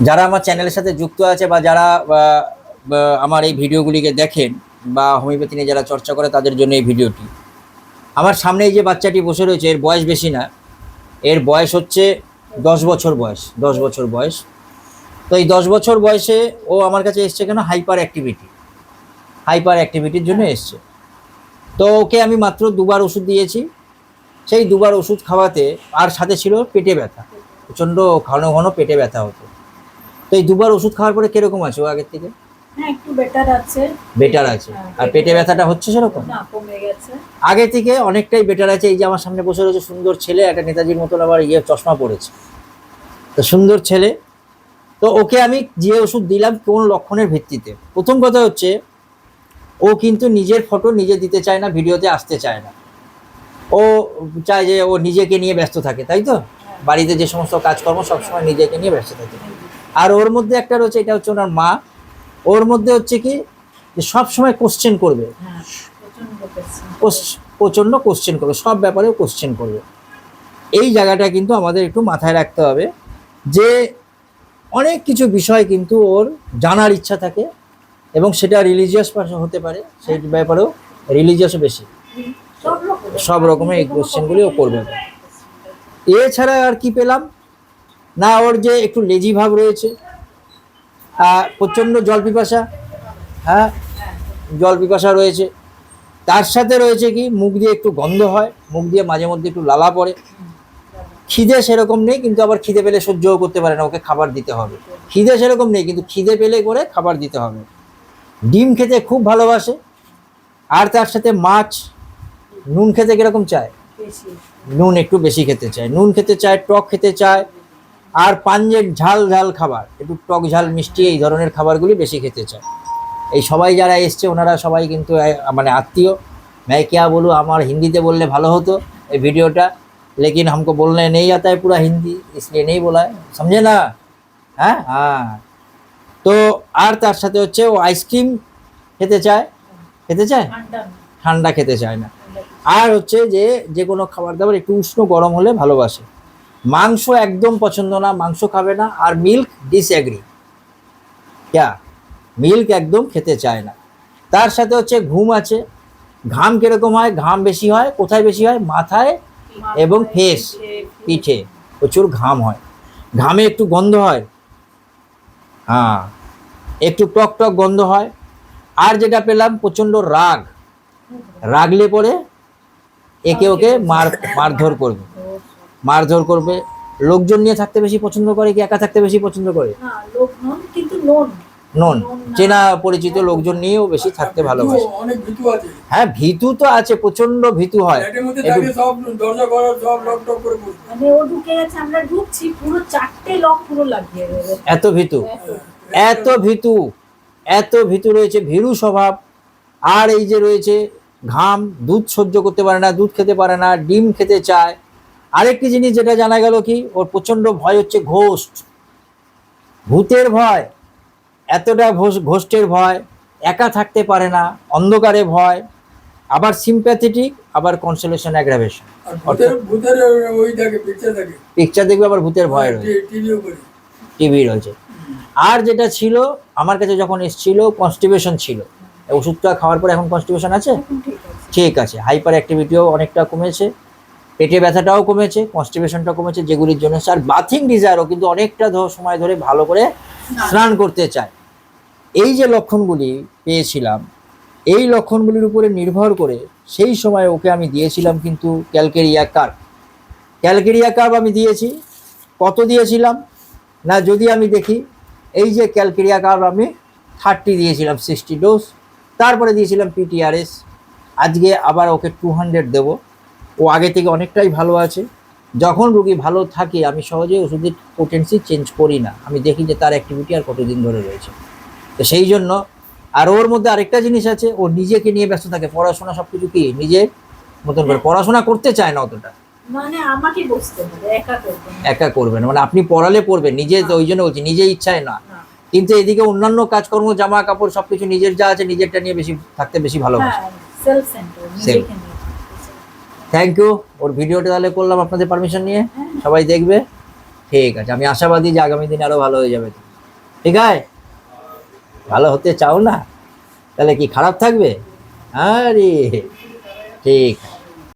যারা আমার চ্যানেলের সাথে যুক্ত আছে বা যারা আমার এই ভিডিওগুলিকে দেখেন বা হোমিওপ্যাথি নিয়ে যারা চর্চা করে তাদের জন্য এই ভিডিওটি। আমার সামনে এই যে বাচ্চাটি বসে রয়েছে, এর বয়স বেশি না। এর বয়স হচ্ছে দশ বছর বয়স, দশ বছর বয়স। তো এই দশ বছর বয়সে ও আমার কাছে এসছে কেন? হাইপার অ্যাক্টিভিটি হাইপার অ্যাক্টিভিটির জন্য এসছে। তো ওকে আমি মাত্র দুবার ওষুধ দিয়েছি। সেই দুবার ওষুধ খাওয়াতে আর সাথে ছিল পেটে ব্যথা। প্রচণ্ড ঘন ঘন পেটে ব্যথা হতো। তো এই দুবার ওষুধ খাওয়ার পরে কীরকম আছে ও আগের থেকে? হ্যাঁ একটু বেটার আছে। বেটার আছে। আর পেটে ব্যথাটা হচ্ছে সেরকম? না কমে গেছে। আগে থেকে অনেকটাই বেটার আছে। এই যে আমার সামনে বসে রয়েছে সুন্দর ছেলে একটা নেতাজির মতন আবার ইয়ে চশমা পড়েছে তো সুন্দর ছেলে। তো ওকে আমি যে ওষুধ দিলাম কোন লক্ষণের ভিত্তিতে? প্রথম কথা হচ্ছে ও কিন্তু নিজের ফটো নিজে দিতে চায় না ভিডিওতে আসতে চায় না। ও চায় যে ও নিজেকে নিয়ে ব্যস্ত থাকে তাই তো? বাড়িতে যে সমস্ত কাজকর্ম সবসময় নিজেকে নিয়ে ব্যস্ত থাকে। আর ওর মধ্যে একটা রয়েছে এটা হচ্ছে ওনার মা। ওর মধ্যে হচ্ছে কি যে সবসময় কোশ্চেন করবে। হ্যাঁ প্রচণ্ড প্রচণ্ড কোশ্চেন করবে সব ব্যাপারেও কোশ্চেন করবে। এই জায়গাটা কিন্তু আমাদের একটু মাথায় রাখতে হবে যে অনেক কিছু বিষয় কিন্তু ওর জানার ইচ্ছা থাকে এবং সেটা রিলিজিয়াস হতে পারে সেই ব্যাপারেও রিলিজিয়াসও বেশি। সব সব রকমের এই কোশ্চেনগুলিও করবে। এছাড়া আর কি পেলাম? না, ওর যে একটু লেজি ভাব রয়েছে। প্রচণ্ড জল পিপাসা হ্যাঁ? জল পিপাসা রয়েছে। তার সাথে রয়েছে কি, মুখ দিয়ে একটু গন্ধ হয়, মুখ দিয়ে মাঝে মধ্যে একটু লালা পড়ে। খিদে সেরকম নেই, কিন্তু আবার খিদে পেলে সহ্যও করতে পারে না, ওকে খাবার দিতে হবে। খিদে সেরকম নেই, কিন্তু খিদে পেলে করে খাবার দিতে হবে। ডিম খেতে খুব ভালোবাসে, আর তার সাথে মাছ, নুন খেতে কীরকম চায়? নুন একটু বেশি খেতে চায় নুন খেতে চায় টক খেতে চায় আর পাঞ্জের ঝাল ঝাল খাবার একটু টক ঝাল মিষ্টি এই ধরনের খাবারগুলি বেশি খেতে চায় এই সবাই যারা এসছে ওনারা সবাই কিন্তু এ- মানে আত্মীয় मैं क्या बोलूँ আমার হিন্দিতে বললে ভালো হতো এই ভিডিওটা लेकिन हमको बोलने नहीं आता है पूरा हिंदी इसलिए नहीं बोला है समझे ना হ্যাঁ হ্যাঁ তো আর তার সাথে হচ্ছে ও আইসক্রিম খেতে চায় খেতে চায় ঠান্ডা না, ঠান্ডা খেতে চায় না ঠান্ডা আর হচ্ছে যে যে কোনো খাবার দাবার একটু উষ্ণ গরম হলে ভালোবাসে। মাংস একদম পছন্দ না মাংস খাবে না আর মিল্ক ডিসঅ্যাগ্রি ক্যা মিল্ক একদম খেতে চায় না। তার সাথে হচ্ছে ঘুম আছে। ঘাম কীরকম হয়? ঘাম বেশি হয়। কোথায় বেশি হয়? মাথায় এবং ফেস পিঠে। প্রচুর ঘাম হয়। ঘামে একটু গন্ধ হয়। হ্যাঁ একটু টক টক গন্ধ হয়। আর যেটা পেলাম প্রচণ্ড রাগ। রাগলে পরে একে ওকে মার মারধর করবে। মারধর করবে। লোকজন নিয়ে থাকতে বেশি পছন্দ করে কি একা থাকতে বেশি পছন্দ করে? নন চেনা পরিচিত লোকজন নিয়েও বেশি থাকতে ভালোবাসে। অনেক ভীতু আছে। হ্যাঁ ভীতু তো আছে প্রচণ্ড ভীতু হয়। মানে ও ঢুকে গেছে আমরা ঢুকছি পুরো চারটে লক পুরো লাগিয়ে দেবে। এত ভীতু। এত ভীতু। এত ভীতু রয়েছে ভীরু স্বভাব। আর এই যে রয়েছে ঘাম দুধ সহ্য করতে পারে না দুধ খেতে পারে না ডিম খেতে চায়। আরেকটি জিনিস যেটা জানা গেল কি ওর প্রচণ্ড ভয় হচ্ছে ঘোষ্ট। ভূতের ভয় এতটা ঘোষ্টের ভয় একা থাকতে পারে না অন্ধকারে ভয় আবার সিম্প্যাথেটিক আবার কনসোলেশন অ্যাগ্রাভেশন পিকচার দেখবে আবার ভূতের ভয় রয়েছে। টিভি রয়েছে। আর যেটা ছিল আমার কাছে যখন এসেছিল কনস্টিবেশন ছিল। ওষুধটা খাওয়ার পরে এখন কনস্টিপেশন আছে? ঠিক আছে। হাইপার অ্যাক্টিভিটিও অনেকটা কমেছে। পেটে ব্যথাটাও কমেছে কনস্টিপেশনটা কমেছে যেগুলির জন্য আর বাথিং ডিজায়ারও কিন্তু অনেকটা সময় ধরে ভালো করে স্নান। করতে চায়। এই যে লক্ষণগুলি পেয়েছিলাম এই লক্ষণগুলির উপরে নির্ভর করে সেই সময় ওকে আমি দিয়েছিলাম কিন্তু ক্যালকেরিয়া কার্ভ ক্যালকেরিয়া কার্ভ আমি দিয়েছি। কত দিয়েছিলাম? না যদি আমি দেখি এই যে ক্যালকেরিয়া কার্ভ আমি থার্টি দিয়েছিলাম সিক্সটি ডোজ তারপরে দিয়েছিলাম পিটিআরএস আজকে আবার ওকে টু হান্ড্রেড দেবো। ও আগে থেকে অনেকটাই ভালো আছে। যখন রুগী ভালো থাকে আমি সহজেই ওষুধের পোটেন্সি চেঞ্জ করি না। আমি দেখি যে তার অ্যাক্টিভিটি আর কতদিন ধরে রয়েছে। তো সেই জন্য আর ওর মধ্যে আরেকটা জিনিস আছে ও নিজেকে নিয়ে ব্যস্ত থাকে। পড়াশোনা সব কিছু কি? নিজের মতন করে পড়াশোনা করতে চায় না অতটা। মানে আমাকে বসতে হবে একা করব না। একা করবেন মানে আপনি পড়ালে পড়বেন নিজে তো ওই জন্য বলছি নিজে ইচ্ছায় না। না। কিন্তু এদিকে অন্যান্য কাজকর্ম জামা কাপড় সবকিছু নিজের যা আছে নিজেরটা নিয়ে বেশি থাকতে বেশি ভালোবাসে থ্যাংক ইউ ওর ভিডিওটা তাহলে করলাম আপনাদের পারমিশন নিয়ে। হ্যাঁ। সবাই দেখবে। ঠিক আছে আমি আশাবাদী যে আগামী দিনে আরও ভালো হয়ে যাবে। ঠিক আছে? ভালো হতে চাও না? তাহলে কি খারাপ থাকবে? আরে ঠিক